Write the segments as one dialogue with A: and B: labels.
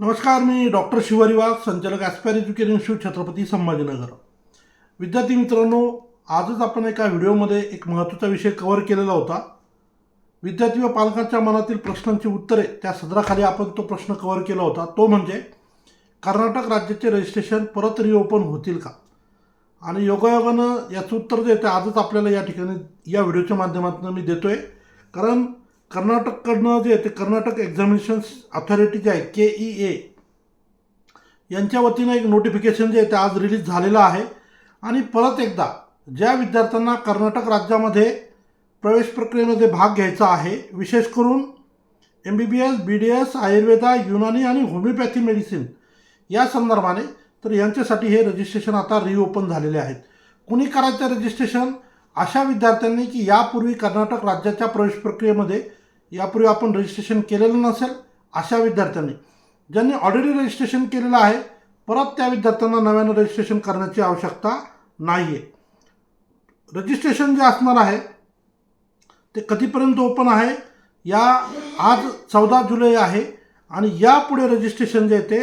A: नमस्कार मी डॉक्टर शिवरिवास संचालक aspire education institute Chhatrapati Sambhajinagar. विद्यार्थी मित्रांनो आजच आपण एका व्हिडिओमध्ये एक महत्त्वाचा विषय कव्हर केलेला होता. विद्यार्थी व पालकांच्या मनातील प्रश्नांची उत्तरे त्या सदराखाली आपण तो प्रश्न कव्हर केला होता. तो म्हणजे कर्नाटक राज्याचे रजिस्ट्रेशन परत रिओपन होतील का? आणि योगायोगानं याचं उत्तर जे आहे ते आजच आपल्याला या ठिकाणी या व्हिडिओच्या माध्यमातून मी देतो आहे कारण कर्नाटककडनं जे ते कर्नाटक एक्झामिनेशन्स अथॉरिटी जे आहे के ई ए यांच्या वतीनं एक नोटिफिकेशन जे आहे ते आज रिलीज झालेलं आहे. आणि परत एकदा ज्या विद्यार्थ्यांना कर्नाटक राज्यामध्ये प्रवेश प्रक्रियेमध्ये भाग घ्यायचा आहे विशेष करून M B B S B D S Ayurveda Unani आणि होमिओपॅथी मेडिसिन या संदर्भाने तर यांच्यासाठी हे रजिस्ट्रेशन आता रिओपन झालेले आहेत. कुणी करायचं रजिस्ट्रेशन अशा विद्यार्थ्यांनी की यापूर्वी कर्नाटक राज्याच्या प्रवेश प्रक्रियेमध्ये यापूर्वी आपण रजिस्ट्रेशन केलेलं नसेल अशा विद्यार्थ्यांनी. ज्यांनी ऑलरेडी रजिस्ट्रेशन केलेलं आहे परत त्या विद्यार्थ्यांना नव्यानं रजिस्ट्रेशन करण्याची आवश्यकता नाही आहे रजिस्ट्रेशन जे असणार आहे ते कधीपर्यंत ओपन आहे या आज चौदा जुलै आहे आणि यापुढे रजिस्ट्रेशन जे ते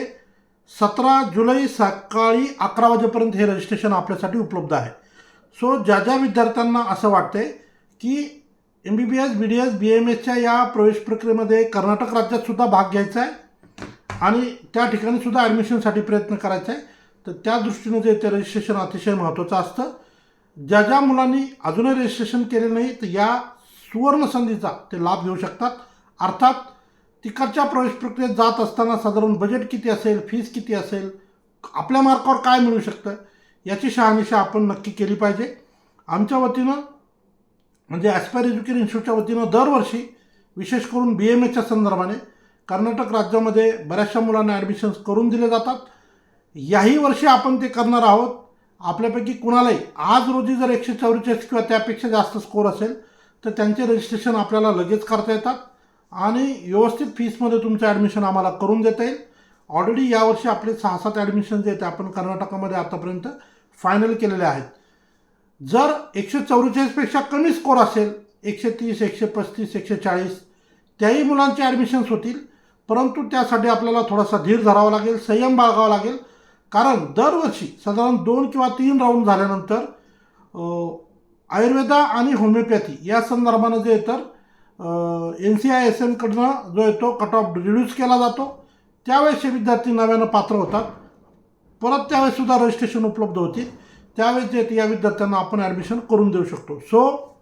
A: सतरा जुलै सकाळी अकरा वाजेपर्यंत हे रजिस्ट्रेशन आपल्यासाठी उपलब्ध आहे. सो ज्या ज्या विद्यार्थ्यांना असं वाटते की M B B S B D S B M एसच्या या प्रवेश प्रक्रियेमध्ये कर्नाटक राज्यात सुद्धा भाग घ्यायचा आहे. आणि त्या ठिकाणी सुद्धा ॲडमिशनसाठी प्रयत्न करायचा आहे. तर त्या दृष्टीनं जे ते रजिस्ट्रेशन अतिशय महत्त्वाचं असतं. ज्या ज्या मुलांनी अजूनही रजिस्ट्रेशन केले नाही तर या सुवर्ण संधीचा ते लाभ घेऊ शकतात. अर्थात तिकडच्या प्रवेश प्रक्रियेत जात असताना साधारण बजेट किती असेल फीस किती असेल आपल्या मार्कावर काय मिळू शकतं याची शहानिशा आपण नक्की केली पाहिजे. आमच्या वतीनं म्हणजे ॲस्पायर एज्युकेशन इन्स्टिट्यूटच्या वतीनं दरवर्षी विशेष करून बी एम एच्या संदर्भाने कर्नाटक राज्यामध्ये बऱ्याचशा मुलांना ॲडमिशन्स करून दिले जातात. याही वर्षी आपण ते करणार आहोत. आपल्यापैकी कुणालाही आज रोजी जर एकशे चौवेचाळीस किंवा त्यापेक्षा जास्त स्कोर असेल तर त्यांचे रजिस्ट्रेशन आपल्याला लगेच करता येतात. आणि व्यवस्थित फीसमध्ये तुमचं ॲडमिशन आम्हाला करून देता येईल. ऑलरेडी यावर्षी आपले सहा सात ॲडमिशन जे आहेत ते आपण कर्नाटकामध्ये आतापर्यंत फायनल केलेले आहेत. जर एकशे चौवेचाळीसपेक्षा कमी स्कोर असेल एकशे तीस एकशे पस्तीस एकशे चाळीस त्याही मुलांचे ॲडमिशन्स होतील. परंतु त्यासाठी आपल्याला थोडासा धीर धरावा लागेल संयम बाळगावा लागेल. कारण दरवर्षी साधारण दोन किंवा तीन राऊंड झाल्यानंतर आयुर्वेदा आणि होमिओपॅथी या संदर्भानं जे आहे तर एन सी आय एस एमकडनं जो येतो कट ऑफ रिड्यूस केला जातो. त्यावेळेस हे विद्यार्थी नव्यानं पात्र होतात. परत त्यावेळेससुद्धा रजिस्ट्रेशन उपलब्ध होते त्यावेळेस जे ते या विद्यार्थ्यांना आपण ॲडमिशन करून देऊ शकतो. सो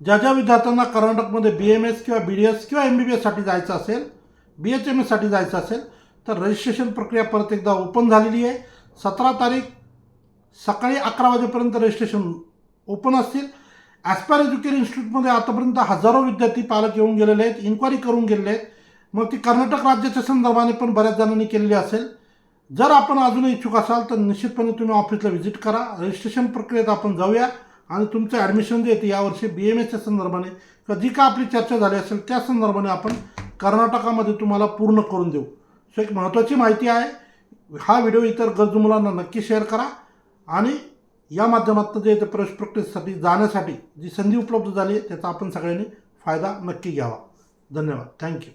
A: ज्या ज्या विद्यार्थ्यांना कर्नाटकमध्ये बी एम एस किंवा बी डी एस किंवा एम बी बी एससाठी जायचं असेल बी एच एम एससाठी जायचं असेल तर रजिस्ट्रेशन प्रक्रिया परत एकदा ओपन झालेली आहे. सतरा तारीख सकाळी अकरा वाजेपर्यंत रजिस्ट्रेशन ओपन असतील. ॲस्पायर एज्युकेशन इन्स्टिट्यूटमध्ये आतापर्यंत हजारो विद्यार्थी पालक येऊन गेलेले आहेत इन्क्वायरी करून गेलेले आहेत. मग ती कर्नाटक राज्याच्या संदर्भाने पण बऱ्याच जणांनी केलेली असेल. जर आपण अजूनही इच्छुक असाल तर निश्चितपणे तुम्ही ऑफिसला व्हिजिट करा. रजिस्ट्रेशन प्रक्रियेत आपण जाऊया आणि तुमचं ॲडमिशन जे येते यावर्षी बी एम एसच्या संदर्भाने किंवा जी का आपली चर्चा झाली असेल त्या संदर्भाने आपण कर्नाटकामध्ये तुम्हाला पूर्ण करून देऊ. सो एक महत्त्वाची माहिती आहे हा व्हिडिओ इतर गरजू मुलांना नक्की शेअर करा आणि या माध्यमातून जे ते प्रवेश प्रक्रियेसाठी जाण्यासाठी जी संधी उपलब्ध झाली आहे त्याचा आपण सगळ्यांनी फायदा नक्की घ्यावा. धन्यवाद. थँक्यू